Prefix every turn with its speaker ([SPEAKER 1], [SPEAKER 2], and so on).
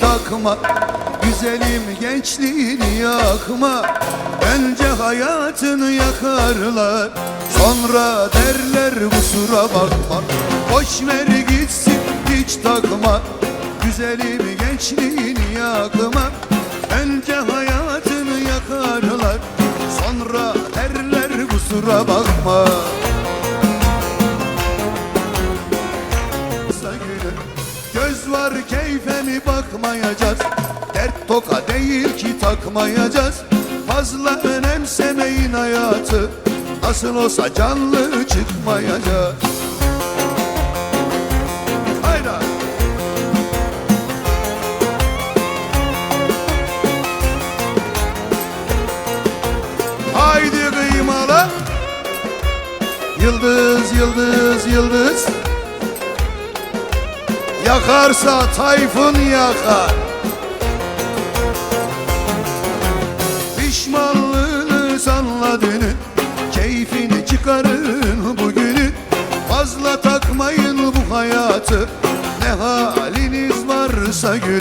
[SPEAKER 1] takma. Güzelim gençliğini yakma. Önce hayatını yakarlar. Sonra derler kusura bakma. Boş ver gitsin hiç takma. Güzelim gençliğini yakma. Önce hayatını yakarlar. Sonra derler kusura bakma Göz var keyfe mi bakmayacağız? Dert toka değil ki takmayacağız. Fazla önemsemeyin hayatı Nasıl olsa canlı çıkmayacağız Haydi. Haydi kıymala Yıldız yıldız yıldız Yakarsa tayfun yakar. Pişmanlığını sanla dünün Keyfini çıkarın bugünün Fazla takmayın bu hayatı Ne haliniz varsa gülün